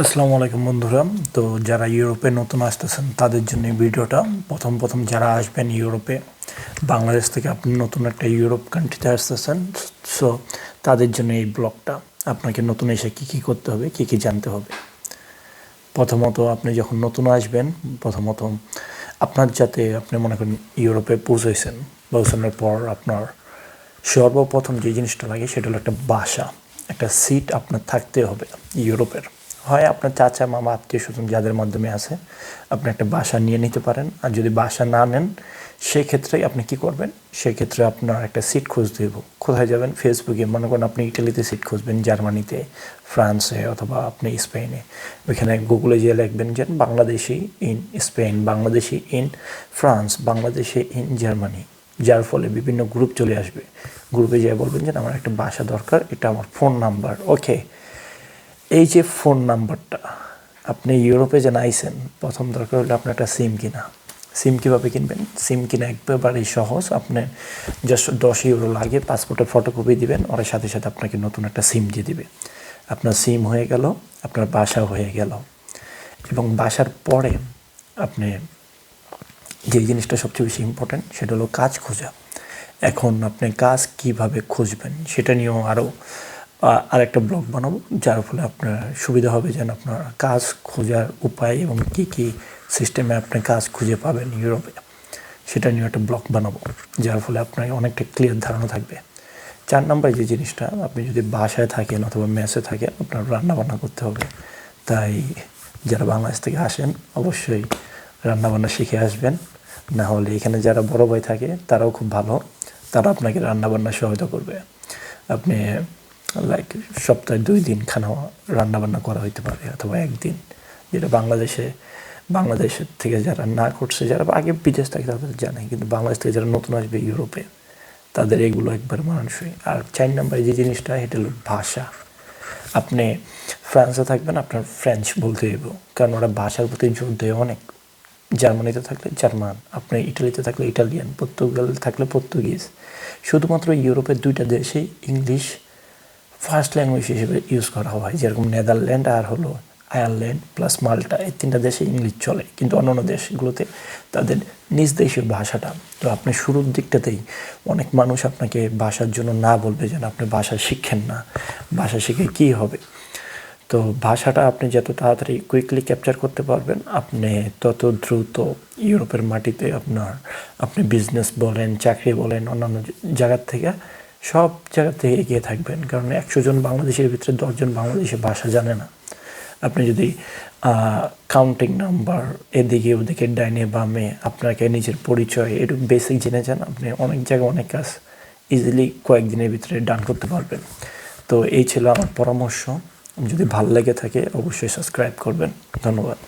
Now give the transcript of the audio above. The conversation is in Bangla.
আসসালামু আলাইকুম বন্ধুরা। তো যারা ইউরোপে নতুন আসতেছেন, তাদের জন্য ভিডিওটা প্রথম প্রথম যারা আসবেন ইউরোপে, বাংলাদেশ থেকে আপনি নতুন একটা ইউরোপ কান্ট্রিতে আসতেছেন সো তাদের জন্য এই ব্লগটা। আপনাকে নতুন এসে কী কী করতে হবে, কী কী জানতে হবে? প্রথমত আপনি যখন নতুন আসবেন, প্রথমত আপনার যাতে আপনি মনে করেন ইউরোপে পৌঁছেছেন পৌঁছানোর পর আপনার সর্বপ্রথম যে জিনিসটা লাগে, সেটা হলো একটা বাসা, একটা সিট আপনার থাকতে হবে ইউরোপের। হয় আপনার চাচা, মামা, আত্মীয় স্বজন যাদের মাধ্যমে আছে, আপনি একটা বাসা নিয়ে নিতে পারেন। আর যদি বাসা না নেন, সেক্ষেত্রে আপনি কি করবেন? সেক্ষেত্রে আপনার একটা সিট খুঁজতে দেবো কোথায় যাবেন? ফেসবুকে মনে করেন আপনি ইটালিতে সিট খুঁজবেন জার্মানিতে ফ্রান্সে অথবা আপনি স্পেনে ওইখানে গুগলে যেয়ে লিখবেন যে, Bangladeshi in Spain Bangladeshi in France Bangladeshi in Germany যার ফলে বিভিন্ন গ্রুপ চলে আসবে। গ্রুপে যেয়ে বলবেন যে, আমার একটা বাসা দরকার, এটা আমার ফোন নাম্বার ওকে এই যে ফোন নাম্বারটা, আপনি ইউরোপে যে আইসেন, প্রথম দরকার হলে আপনার একটা সিম কিনা। সিম কীভাবে কিনবেন? সিম কিনা একেবারেই সহজ, আপনি জাস্ট দশ ইউরো লাগে, পাসপোর্টের ফটোকপি দিবেন, ওর সাথে সাথে আপনাকে নতুন একটা সিম দিয়ে দিবে। আপনার সিম হয়ে গেল, আপনার বাসা হয়ে গেল। এবং বাসার পরে আপনি যে জিনিসটা সবচেয়ে বেশি ইম্পর্ট্যান্ট সেটা হলো কাজ খোঁজা। এখন আপনি কাজ কীভাবে খুঁজবেন, সেটা নিয়েও আরও আরেকটা ব্লগ বানাবো, যার ফলে আপনার সুবিধা হবে যেন আপনার কাজ খোঁজার উপায় এবং কী কী সিস্টেমে আপনি কাজ খুঁজে পাবেন ইউরোপে। সেটা নিয়ে একটা ব্লগ বানাবো, যার ফলে আপনার অনেকটা ক্লিয়ার ধারণা থাকবে। চার নম্বর যে জিনিসটা, আপনি যদি বাসায় থাকেন অথবা মেসে থাকেন, আপনার রান্না বান্না করতে হবে। তাই যারা বাংলাদেশ থেকে আসেন, অবশ্যই রান্নাবান্না শিখে আসবেন। না হলে এখানে যারা বড় ভাই থাকে, তারাও খুব ভালো। তারা আপনাকে রান্নাবান্না সহায়তা করবে। আপনি লাইক সপ্তাহে দুই দিন খানা রান্নাবান্না করা হইতে পারে, অথবা একদিন, যেটা বাংলাদেশে বাংলাদেশের থেকে যারা না করছে, যারা আগে বিদেশ থাকে তাদের জানে, কিন্তু বাংলাদেশ থেকে যারা নতুন আসবে ইউরোপে, তাদের এগুলো একবার মানুষই আর চার নম্বরে যে জিনিসটা হলো ভাষা। আপনি ফ্রান্সে থাকবেন, আপনার ফ্রেঞ্চ বলতে হইব, কারণ ওরা ভাষার প্রতি জোর দেয় অনেক। জার্মানিতে থাকলে জার্মান, আপনি ইটালিতে থাকলে ইটালিয়ান, পর্তুগাল থাকলে পর্তুগিজ। শুধুমাত্র ইউরোপের দুইটা দেশেই ইংলিশ ফার্স্ট ল্যাঙ্গুয়েজ হিসেবে ইউজ করা হয়, যেরকম নেদারল্যান্ড আর হলো আয়ারল্যান্ড প্লাস মাল্টা এই তিনটা দেশে ইংলিশ চলে। কিন্তু অন্যান্য দেশগুলোতে তাদের নিজ দেশীয় ভাষাটা, তো আপনি শুরুর দিকটাতেই অনেক মানুষ আপনাকে ভাষার জন্য না বলবে যেন আপনি ভাষা শিখেন না, ভাষা শিখে কী হবে? তো ভাষাটা আপনি যত তাড়াতাড়ি কুইকলি ক্যাপচার করতে পারবেন, আপনি তত দ্রুত ইউরোপের মাটিতে আপনার, আপনি বিজনেস বলেন, চাকরি বলেন, অন্যান্য জায়গার থেকে সব জায়গা থেকে এগিয়ে থাকবেন। কারণ একশো জন বাংলাদেশের ভিতরে দশজন বাংলাদেশের ভাষা জানে না। আপনি যদি কাউন্টিং নাম্বার এদিকে ওদিকে ডাইনে বামে আপনাকে নিজের পরিচয় একটু বেসিক জেনে যান, আপনি অনেক জায়গায় অনেক কাজ ইজিলি কয়েকদিনের ভিতরে ডান করতে পারবেন। তো এই ছিল আমার পরামর্শ। যদি ভালো লেগে থাকে, অবশ্যই সাবস্ক্রাইব করবেন। ধন্যবাদ।